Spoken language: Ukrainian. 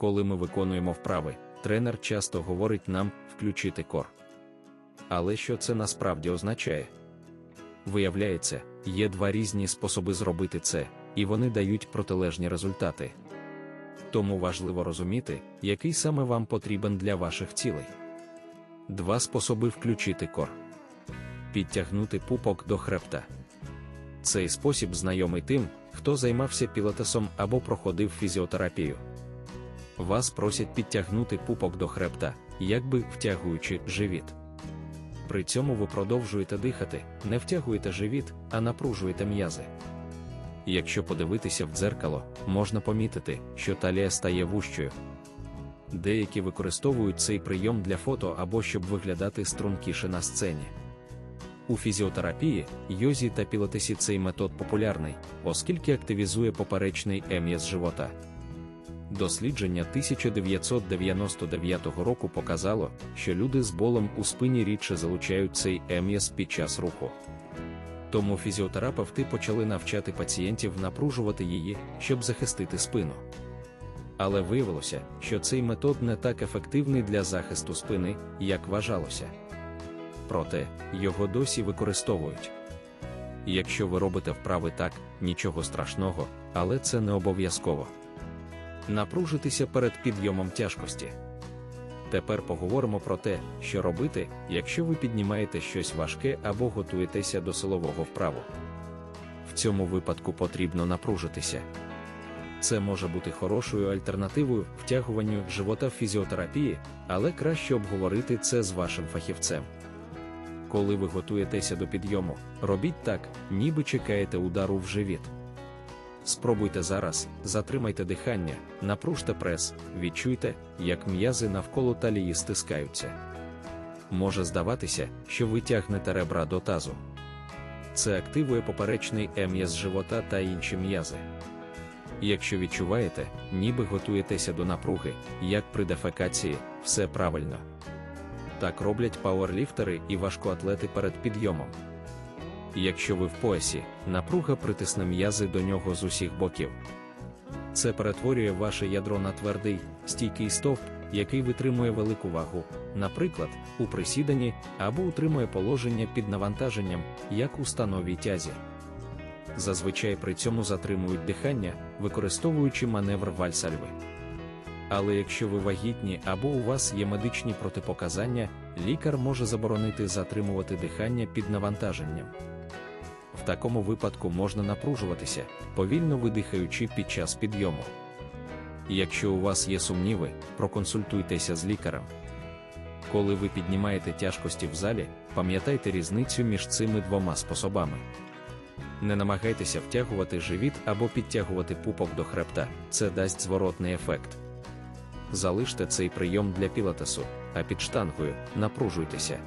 Коли ми виконуємо вправи, тренер часто говорить нам включити кор. Але що це насправді означає? Виявляється, є два різні способи зробити це, і вони дають протилежні результати. Тому важливо розуміти, який саме вам потрібен для ваших цілей. Два способи включити кор. Підтягнути пупок до хребта. Цей спосіб знайомий тим, хто займався пілатесом або проходив фізіотерапію. Вас просять підтягнути пупок до хребта, якби втягуючи живіт. При цьому ви продовжуєте дихати, не втягуєте живіт, а напружуєте м'язи. Якщо подивитися в дзеркало, можна помітити, що талія стає вущою. Деякі використовують цей прийом для фото або щоб виглядати стрункіше на сцені. У фізіотерапії, йозі та пілатесі цей метод популярний, оскільки активізує поперечний ем'яз живота. Дослідження 1999 року показало, що люди з болем у спині рідше залучають цей ем'яз під час руху. Тому фізіотерапевти почали навчати пацієнтів напружувати її, щоб захистити спину. Але виявилося, що цей метод не так ефективний для захисту спини, як вважалося. Проте, його досі використовують. Якщо ви робите вправи так, нічого страшного, але це не обов'язково. Напружитися перед підйомом тяжкості. Тепер поговоримо про те, що робити, якщо ви піднімаєте щось важке або готуєтеся до силового вправу. В цьому випадку потрібно напружитися. Це може бути хорошою альтернативою втягуванню живота в фізіотерапії, але краще обговорити це з вашим фахівцем. Коли ви готуєтеся до підйому, робіть так, ніби чекаєте удару в живіт. Спробуйте зараз, затримайте дихання, напружте прес, відчуйте, як м'язи навколо талії стискаються. Може здаватися, що ви тягнете ребра до тазу. Це активує поперечний ем'яз живота та інші м'язи. Якщо відчуваєте, ніби готуєтеся до напруги, як при дефекації, все правильно. Так роблять пауерліфтери і важкоатлети перед підйомом. Якщо ви в поясі, напруга притисне м'язи до нього з усіх боків. Це перетворює ваше ядро на твердий, стійкий стовп, який витримує велику вагу, наприклад, у присіданні або утримує положення під навантаженням, як у становій тязі. Зазвичай при цьому затримують дихання, використовуючи маневр вальсальви. Але якщо ви вагітні або у вас є медичні протипоказання, лікар може заборонити затримувати дихання під навантаженням. В такому випадку можна напружуватися, повільно видихаючи під час підйому. Якщо у вас є сумніви, проконсультуйтеся з лікарем. Коли ви піднімаєте тяжкості в залі, пам'ятайте різницю між цими двома способами. Не намагайтеся втягувати живіт або підтягувати пупок до хребта, це дасть зворотний ефект. Залиште цей прийом для пілатесу, а під штангою напружуйтеся.